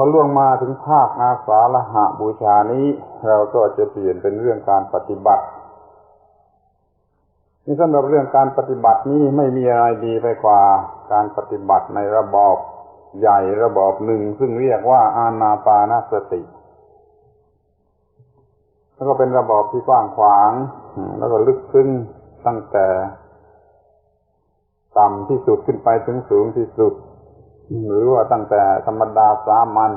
อล่วงมาถึงภาคอาสาฬหะบูชานี้ เราก็จะเปลี่ยนเป็นเรื่องการปฏิบัตินี่สำหรับเรื่องการปฏิบัตินี้ไม่มีอะไรดีไปกว่าการปฏิบัติในระบอบใหญ่ระบอบหนึ่ง ซึ่งเรียกว่าอานาปานสติ แล้วก็เป็นระบอบที่กว้างขวาง แล้วก็ลึกซึ้งตั้งแต่ ต่ำที่สุดขึ้นไปถึงสูงที่สุด หรือว่าตั้งแต่ธรรมดาสามัญ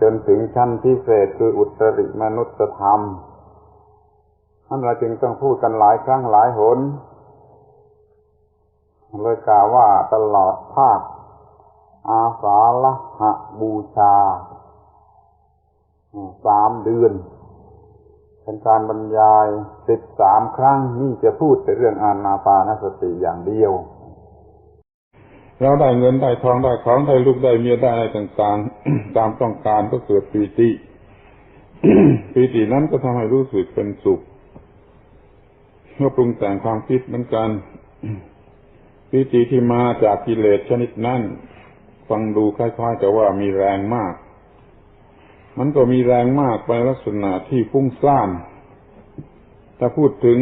จนถึงชั้นพิเศษคืออุตริมนุษยธรรมนั่นเราจึงต้องพูดกันหลายครั้งหลายหนเลยกล่าวว่าตลอดภาค อาสาละหะบูชาสามเดือน เป็นการบรรยายสิบสามครั้งนี่จะพูดแต่เรื่องอานาปานสติอย่างเดียว เราได้เงินได้ทองได้ของได้ลูกได้เมียได้อะไรต่างๆ ตามต้องการก็เกิดปีติปีตินั้นก็ทำให้รู้สึกเป็นสุขเมื่อปรุงแต่งความคิดเหมือนกันปีติที่มาจากกิเลสชนิดนั้นฟังดูคล้ายๆกับว่ามีแรงมาก มันก็มีแรงมากไปลักษณะที่ฟุ้งซ่านถ้าพูดถึง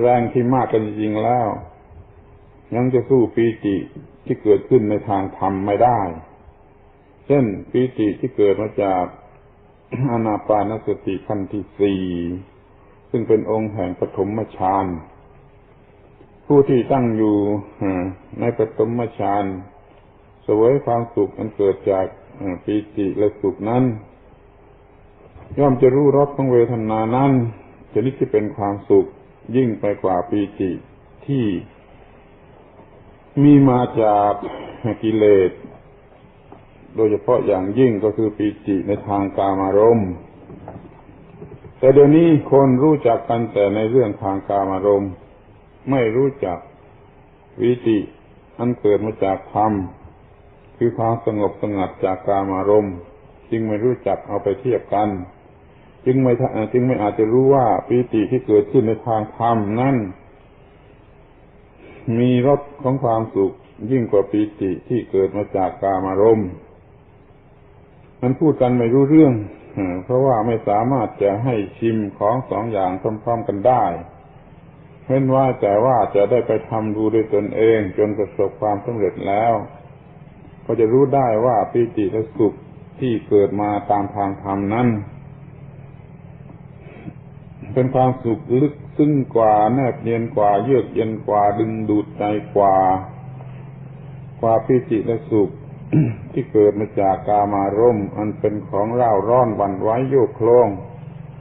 แรงที่มากกันจริงๆแล้ว ยังจะสู้ปีติที่เกิดขึ้นในทางธรรมไม่ได้ เช่นปีติที่เกิดมาจากอนาปานสติขั้นที่สี่ซึ่งเป็นองค์แห่งปฐมฌานผู้ที่ตั้งอยู่ในปฐมฌานสวยความสุขอันเกิดจากปีติและสุขนั้น ย่อมจะรู้รสของเวทนานั้นชนิดที่เป็นความสุขยิ่งไปกว่าปีติที่ มีมาจากกิเลส โดยเฉพาะอย่างยิ่งก็คือปีติในทางกามารมณ์แต่เดี๋ยวนี้คนรู้จักกันแต่ในเรื่องทางกามารมณ์ ไม่รู้จักวิติอันเกิดมาจากธรรม คือความสงบสงัดจากกามารมณ์ จึงไม่รู้จักเอาไปเทียบกัน จึงไม่จึงไม่อาจจะรู้ว่าปีติที่เกิดขึ้นในทางธรรมนั้น มีรสของความสุขยิ่งกว่าปีติที่เกิดมาจากกามารมณ์มันพูดกันไม่รู้เรื่อง เพราะว่าไม่สามารถจะให้ชิมของสองอย่างพร้อมๆกันได้เว้นว่าแต่ว่าจะได้ไปทำดูด้วยตนเอง จนประสบความสำเร็จแล้ว ก็จะรู้ได้ว่าปีติและสุขที่เกิดมาตามทางธรรมนั้น เป็นความสุขลึก ซึ้งกว่าแนบเนียนกว่า เยือกเย็นกว่าดึงดูดใจกว่า กว่าปีติและสุขที่เกิดมาจากกามารมณ์อันเป็นของเร่าร้อนบันไว้โยกโคลง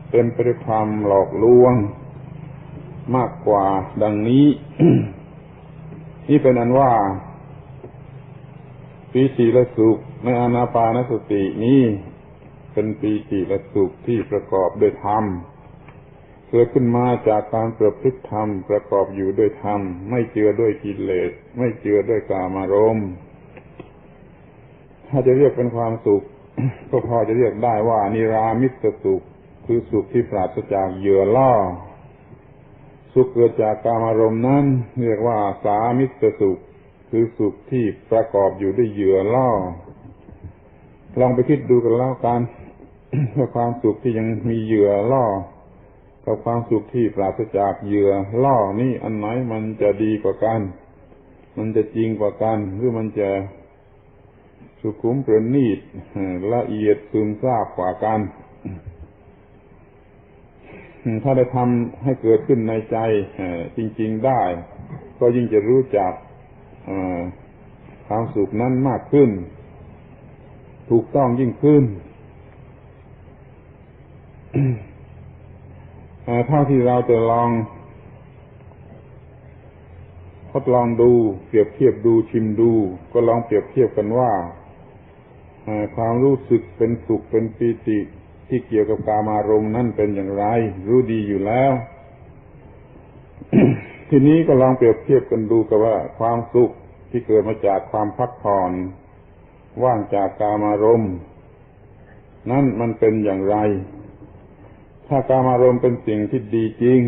เต็มไปด้วยความหลอกลวง มากกว่าดังนี้ นี่เป็นอันว่าปีติและสุขในอนาปานสตินี้ เป็นปีติและสุขที่ประกอบด้วยธรรม เกิดขึ้นมาจากการประพฤติธรรมประกอบอยู่ด้วยธรรม ไม่เจือด้วยกิเลส ไม่เจือด้วยกามารมณ์ถ้าจะเรียกเป็นความสุข ก็พอจะเรียกได้ว่านิรามิตสุข คือสุขที่ปราศจากเหยื่อล่อ สุขเกิดจากกามารมณ์นั้น เรียกว่าสามิตสุข คือสุขที่ประกอบอยู่ด้วยเหยื่อล่อ ลองไปคิดดูกันแล้วกันว่าความสุขที่ยังมีเหยื่อล่อ กับความสุขที่ปราศจากเหยื่อล่อนี่อันไหนมันจะดีกว่ากัน มันจะจริงกว่ากัน หรือมันจะสุขุมประณีตละเอียดซึมซาบกว่ากัน ถ้าได้ทำให้เกิดขึ้นในใจจริง ๆได้ ก็ยิ่งจะรู้จักความสุขนั้นมากขึ้น ถูกต้องยิ่งขึ้น เท่าที่เราจะลอง ทดลองดู เปรียบเทียบดูชิมดู ก็ลองเปรียบเทียบกันว่าความรู้สึกเป็นสุขเป็นปีติที่เกี่ยวกับกามารมณ์นั่นเป็นอย่างไร รู้ดีอยู่แล้ว ทีนี้ก็ลองเปรียบเทียบกันดูกับว่า ความสุขที่เกิดมาจากความพักผ่อนว่างจากกามารมณ์นั่นมันเป็นอย่างไร ถ้ากามารมณ์เป็นสิ่งที่ดีจริง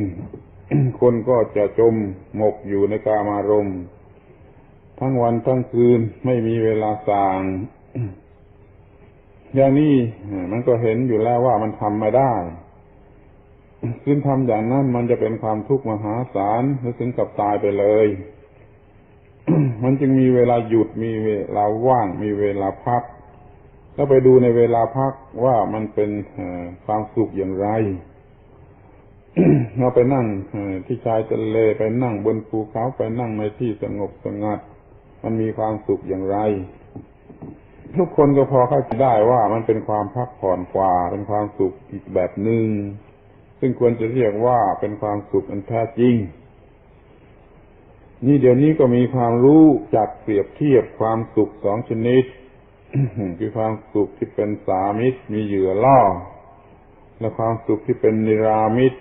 คนก็จะจมหมกอยู่ในกามารมณ์ ทั้งวันทั้งคืนไม่มีเวลาสางอย่างนี้มันก็เห็นอยู่แล้วว่ามันทำไม่ได้ซึ่งทำอย่างนั้นมันจะเป็นความทุกข์มหาศาลและถึงกับตายไปเลย มันจึงมีเวลาหยุดมีเวลาว่างมีเวลาพัก แล้วไปดูในเวลาพักว่ามันเป็นความสุขอย่างไร เราไปนั่งที่ชายทะเลไปนั่งบนภูเขาไปนั่งในที่สงบสงัด มันมีความสุขอย่างไร ทุกคนก็พอเข้าใจได้ว่ามันเป็นความพักผ่อนกว่า เป็นความสุขอีกแบบหนึง่งซึ่งควรจะเรียกว่าเป็นความสุขอันแท้จริง นี่เดี๋ยวนี้ก็มีความรู้จักเปรียบเทียบความสุขสองชนิด คือความสุขที่เป็นสามิตรมีเหยื่อล่อ และความสุขที่เป็นนิรามิตร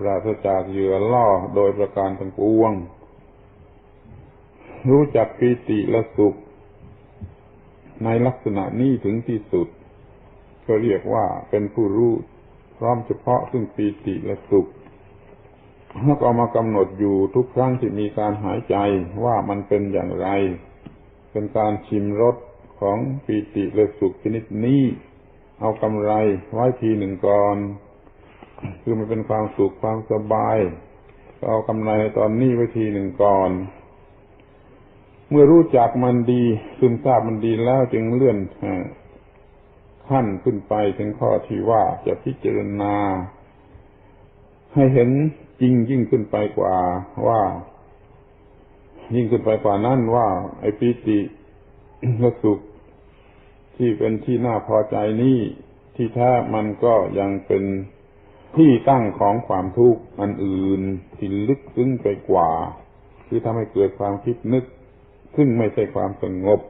ปราศจากเหยื่อล่อโดยประการทั้งปวง รู้จักปีติและสุข ในลักษณะนี้ถึงที่สุด ก็เรียกว่าเป็นผู้รู้พร้อมเฉพาะซึ่งปีติและสุขแล้วก็เอามากำหนดอยู่ทุกครั้งที่มีการหายใจว่ามันเป็นอย่างไร เป็นการชิมรส ของปีติและสุขชนิดนี้ เอากำไรไว้ทีหนึ่งก่อน คือมันเป็นความสุขความสบายเอากำไรตอนนี้ไว้ทีหนึ่งก่อน เมื่อรู้จักมันดี ซึมซาบมันดีแล้วจึงเลื่อนขั้นขึ้นไปถึงข้อที่ว่าจะพิจารณา ให้เห็นจริงยิ่งขึ้นไปกว่าว่า ยิ่งขึ้นไปกว่านั้นว่า ไอ้ปีติและสุข ที่เป็นที่น่าพอใจนี่ที่แท้มันก็ยังเป็นที่ตั้งของความทุกข์อันอื่นที่ลึกซึ้งไปกว่า ที่ทำให้เกิดความคิดนึก ซึ่งไม่ใช่ความสงบ